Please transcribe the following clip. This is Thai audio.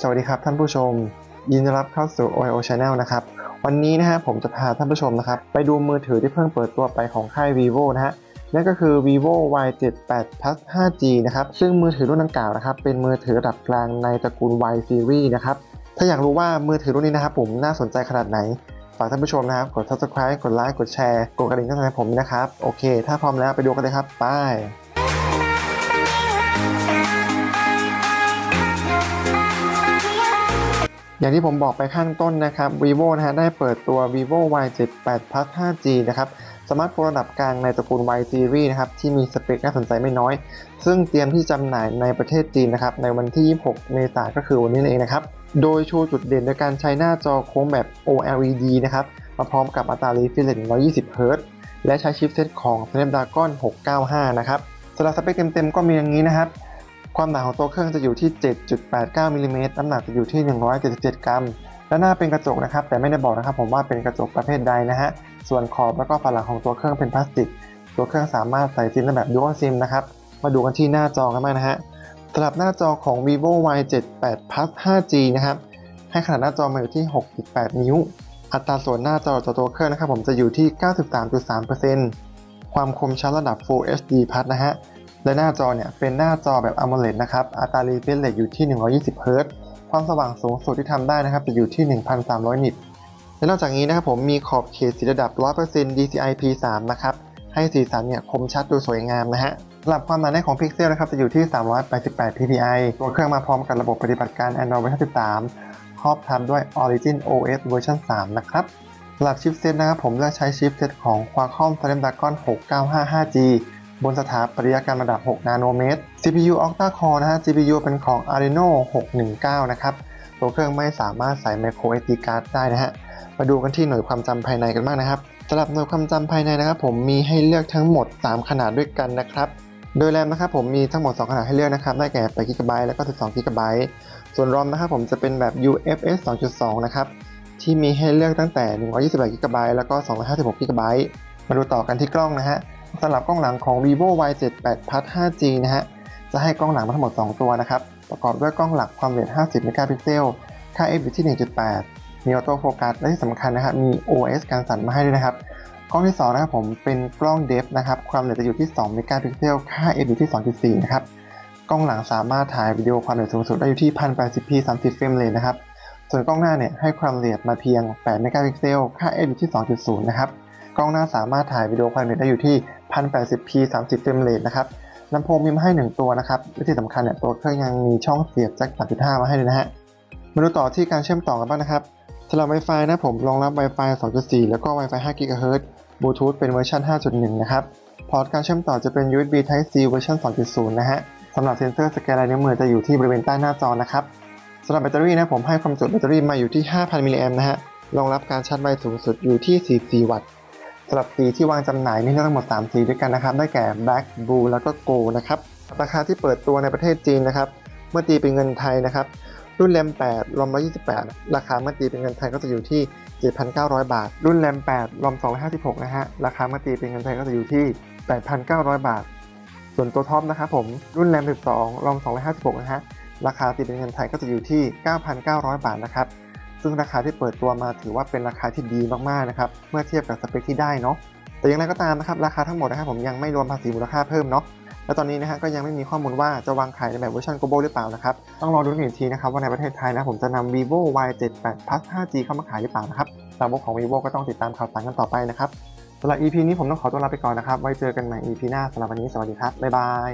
สวัสดีครับท่านผู้ชม ยินดีต้อนรับเข้าสู่ OIO Channel นะครับ วันนี้นะฮะผมจะพาท่านผู้ชมนะครับ ไปดูมือถือที่เพิ่งเปิดตัวไปของค่าย vivo นะฮะนั่นก็คือ vivo Y78 plus 5G นะครับซึ่งมือถือรุ่นดังกล่าวนะครับเป็นมือถือระดับกลางในตระกูล Y series นะครับถ้าอยากรู้ว่ามือถือรุ่นนี้นะครับผมน่าสนใจขนาดไหนฝากท่านผู้ชมนะครับ กด subscribe กดไลค์กดแชร์ กดกระดิ่งให้ผมนะครับ โอเค ถ้าพร้อมแล้วไปดูกันเลยครับ ไป อย่างที่ผมบอกไปข้างต้นนะครับ vivo นะฮะได้เปิดตัว vivo Y78 plus 5G นะครับสมาร์ทโฟนระดับกลางในตระกูล Y series นะครับที่มีสเปคน่าสนใจไม่น้อย ซึ่งเตรียมที่จำหน่ายในประเทศจีนนะครับในวันที่ 26 เมษายนก็คือวันนี้นั่นเองนะครับ โดยโชูจุดเด่นโดยการใช้หน้าจอโค้งแบบ OLED นะครับมาพร้อมกับอัตรา refresh 120 Hz และใช้ชิปเซตของ Snapdragon 695 นะครับสำหรับสเปคเต็มๆ ก็มีอย่างนี้นะครับ ความหนาของตัวเครื่องจะอยู่ที่ 7.89มิลลิเมตรน้ำหนักจะอยู่ที่ 177 กรัม และหน้าเป็นกระจกนะครับ แต่ไม่ได้บอกนะครับผมว่าเป็นกระจกประเภทใดนะฮะ ส่วนขอบแล้วก็ฝาหลังของตัวเครื่องเป็นพลาสติก ตัวเครื่องสามารถใส่ซิมได้แบบ Dual SIM นะครับ มาดูกันที่หน้าจอกันบ้างนะฮะสำหรับหน้าจอของ vivo Y78 plus 5G นะครับ ให้ขนาดหน้าจอมาอยู่ที่ 6.8 นิ้ว อัตราส่วนหน้าจอต่อตัวเครื่องนะครับผมจะอยู่ที่ 93.3%ความคมชัดระดับ Full HD Plus นะฮะ และหน้าจอเนี่ยเป็นหน้าจอแบบ AMOLED นะครับอัตรา refresh rate อยู่ที่ 120 Hz ความสว่างสูงสุดที่ทำได้นะครับจะอยู่ที่ 1,300 นิตและนอกจากนี้นะครับผมมีขอบเขตสีระดับ 100% DCI P3 นะครับให้สีสันเนี่ยคมชัดดูสวยงามนะฮะสำหรับความหนาแน่นของพิกเซลนะครับจะอยู่ที่ 388 ppi ตัวเครื่องมาพร้อมกับระบบปฏิบัติการ Android เวอร์ชัน13ครอบทับด้วย Origin OS เวอร์ชัน3นะครับสำหรับชิปเซตนะครับผมเลือกใช้ชิปเซตของ Qualcomm Snapdragon 695 5G บนสถาปัตยกรรมระดับ 6 นาโนเมตร CPU Octa Core นะฮะ GPU เป็นของ Adreno 619 นะครับ ตัวเครื่องไม่สามารถใส่ micro SD card ได้นะฮะ มาดูกันที่หน่วยความจำภายในกันบ้างนะครับสำหรับหน่วยความจำภายในนะครับ ผมมีให้เลือกทั้งหมด 3 ขนาดด้วยกันนะครับ โดยแรมนะครับผมมีทั้งหมด 2 ขนาดให้เลือกนะครับ ได้แก่8 GB แล้วก็ 12 GB ส่วน ROM นะครับผมจะเป็นแบบ UFS 2.2 นะครับ ที่มีให้เลือกตั้งแต่ 128 GB แล้วก็ 256 GB มาดูต่อกันที่กล้องนะฮะ สำหรับกล้องหลังของ vivo Y78 plus 5G นะฮะ จะให้กล้องหลังมาทั้งหมด 2 ตัวนะครับ ประกอบด้วยกล้องหลักความละเอียด 50 เมกะพิกเซล ค่า f อยู่ที่ 1.8 มีออโต้โฟกัส และที่สำคัญนะครับมี OS การสั่นมาให้ด้วยนะครับ กล้องที่ 2 นะครับผม เป็นกล้องเดฟนะครับ ความละเอียดจะอยู่ที่ 2 เมกะพิกเซล ค่า f อยู่ที่ 2.4 นะครับ กล้องหลังสามารถถ่ายวิดีโอความละเอียดสูงสุดได้อยู่ที่ 1080p 30เฟรมเรทนะครับ ส่วนกล้องหน้าเนี่ยให้ความละเอียดมาเพียง 8 เมกะพิกเซล ค่า f อยู่ที่ 2.0 นะครับกล้องหน้าสามารถถ่ายวิดีโอความละเอียดได้อยู่ที่ 1080p 30เฟรมเรทนะครับลำโพงมีมาให้ 1 ตัวนะครับและที่สำคัญเนี่ยตัวเครื่องยังมีช่องเสียบแจ็ค3.5 มาให้ด้วยนะฮะมาดูต่อที่การเชื่อมต่อกันบ้างนะครับสำหรับ Wi-Fi นะผมรองรับ Wi-Fi 2.4 แล้วก็ Wi-Fi 5 GHz Bluetooth เป็นเวอร์ชัน5.1 นะครับพอร์ตการเชื่อมต่อจะเป็น USB Type C เวอร์ชัน2.0 นะฮะสำหรับเซ็นเซอร์สแกนลายนิ้วมือจะอยู่ที่บริเวณใต้หน้าจอนะครับสำหรับแบตเตอรี่นะผมให้ความจุแบตเตอรี่มาอยู่ที่ 5,000 มิลลิแอมป์นะฮะรองรับการชาร์จไวสูงสุดอยู่ที่ 44 วัตต์ำหรับสีที่วางจำหน่ายมีทั้งหมด 3 สีด้วยกันนะครับ ได้แก่ Black Blue แล้วก็ Gold นะครับ ราคาที่เปิดตัวในประเทศจีนนะครับ เมื่อตีเป็นเงินไทยนะครับ รุ่นแรม 8 รอม 128 ราคาเมื่อตีเป็นเงินไทยก็จะอยู่ที่ 7,900 บาท รุ่นแรม 8 รอม 256 นะฮะ ราคาเมื่อตีเป็นเงินไทยก็จะอยู่ที่ 8,900 บาท ส่วนตัวท็อปนะครับผม รุ่นแรม 12 รอม 256 นะฮะ ราคาตีเป็นเงินไทยก็จะอยู่ที่ 9,900 บาทนะครับ ซึ่งราคาที่เปิดตัวมาถือว่าเป็นราคาที่ดีมากๆนะครับ เมื่อเทียบกับสเปคที่ได้เนาะ แต่อย่างไรก็ตามนะครับ ราคาทั้งหมดนะครับผมยังไม่รวมภาษีมูลค่าเพิ่มเนาะ และตอนนี้นะฮะก็ยังไม่มีข้อมูลว่าจะวางขายในแบบเวอร์ชัน global หรือเปล่านะครับ ต้องรอดูกันอีกทีนะครับว่าในประเทศไทยนะผมจะนำ vivo y78 plus 5g เข้ามาขายหรือเปล่านะครับสาวกของ vivo ก็ต้องติดตามข่าวสารกันต่อไปนะครับสำหรับ EP นี้ผมต้องขอตัวลาไปก่อนนะครับ ไว้เจอกันใหม่ EP หน้าสำหรับวันนี้สวัสดีครับบ๊ายบาย